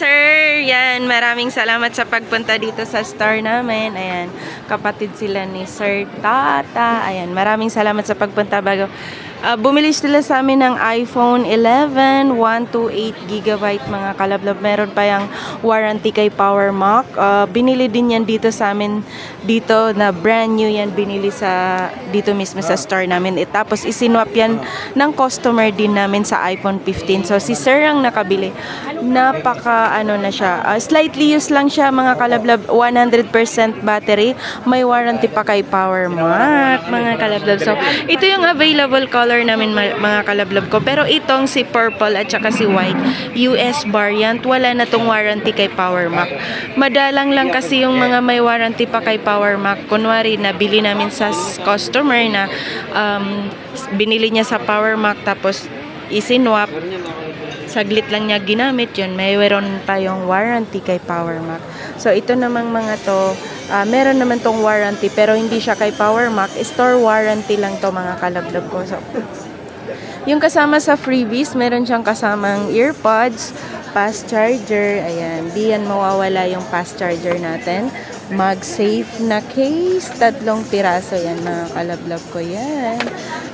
Sir, yan, maraming salamat sa pagpunta dito sa store namin. Ayan, kapatid sila ni Sir Tata. Ayan, maraming salamat sa pagpunta bago. Ah, bumili sila sa amin ng iPhone 11, 128 gigabyte mga kalablab. Meron pa yung warranty kay Power Mac. Ah, binili din yan dito sa amin dito na brand new yan binili sa dito mismo sa store namin. Eh, tapos isinwap yan ng customer din namin sa iPhone 15. So si Sir ang nakabili. Napaka ano na siya. ah, slightly used lang siya mga kalablab. 100% battery. May warranty pa kay Power Mac mga kalablab. So ito yung available color namin mga kalablab ko. Pero itong si purple at saka si white US variant wala na tong warranty kay Power Mac. Madalang lang kasi yung mga may warranty pa kay Power Mac. Kunwari nabili namin sa customer na um, binili niya sa Power Mac tapos isinwap saglit lang niya ginamit yun, mayroon tayong warranty kay Power Mac. So, ito namang mga to, ah, meron naman tong warranty, pero hindi siya kay Power Mac. Store warranty lang to mga kalablab ko. So, yung kasama sa freebies, meron siyang kasamang earpods, fast charger, ayan, di yan mawawala yung fast charger natin. Mag-safe na case, tatlong piraso yan mga kalablab ko yan.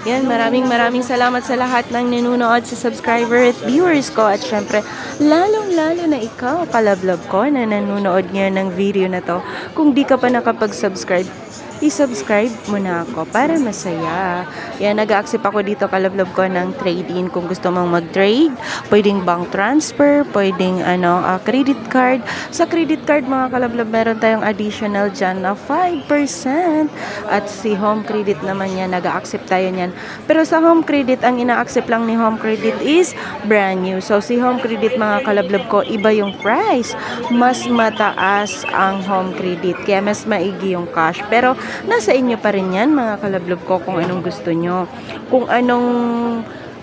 Yan, maraming maraming salamat sa lahat ng ninunood sa subscriber at viewers ko. At syempre, lalong-lalo na ikaw, kalablab ko, na nanonood ngayon ng video na to. Kung di ka pa nakapag-subscribe, i-subscribe mo na ako para masaya. Yan, nag-accept ako dito kalablab ko ng trade-in kung gusto mong mag-trade. Pwedeng bank transfer, pwedeng ano, ah, credit card. Sa credit card mga kalablab, meron tayong additional dyan na 5%. At si home credit naman yan, nag-accept tayo niyan. Pero sa home credit, ang ina-accept lang ni home credit is brand new. So si home credit mga kalablab ko, iba yung price. Mas mataas ang home credit. Kaya mas maigi yung cash. Pero nasa inyo pa rin yan mga kalablab ko kung anong gusto nyo. Kung anong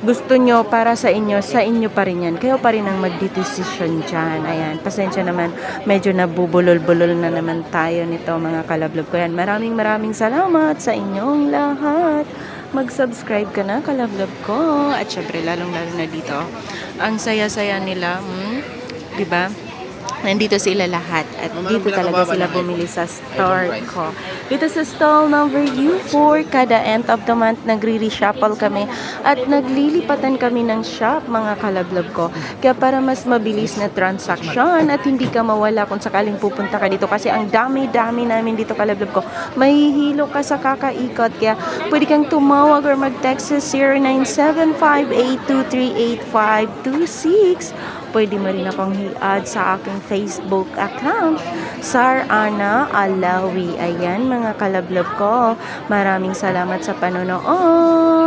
gusto nyo para sa inyo, sa inyo pa rin yan. Kayo pa rin ang magdidesisyon dyan. Ayan, pasensya naman, medyo nabubulol-bulol na naman tayo nito mga kalablog ko yan. Maraming maraming salamat sa inyong lahat. Mag-subscribe ka na, kalablog ko. At syempre, lalong-lalo na dito. Ang saya-saya nila, hmm? di ba? Nandito sila lahat at dito talaga sila bumili sa store ko. Dito sa stall number U4, kada end of the month nagre-reshuffle kami at naglilipatan kami ng shop mga kalablab ko. Kaya para mas mabilis na transaction at hindi ka mawala kung sakaling pupunta ka dito kasi ang dami-dami namin dito kalablab ko. Mahihilo ka sa kakaikot kaya pwede kang tumawag or mag-text sa 0975-823-8526 pwede mo rin akong i-add sa aking Facebook account, Sar Ana Alawi. Ayan, mga kalablab ko. Maraming salamat sa panonood.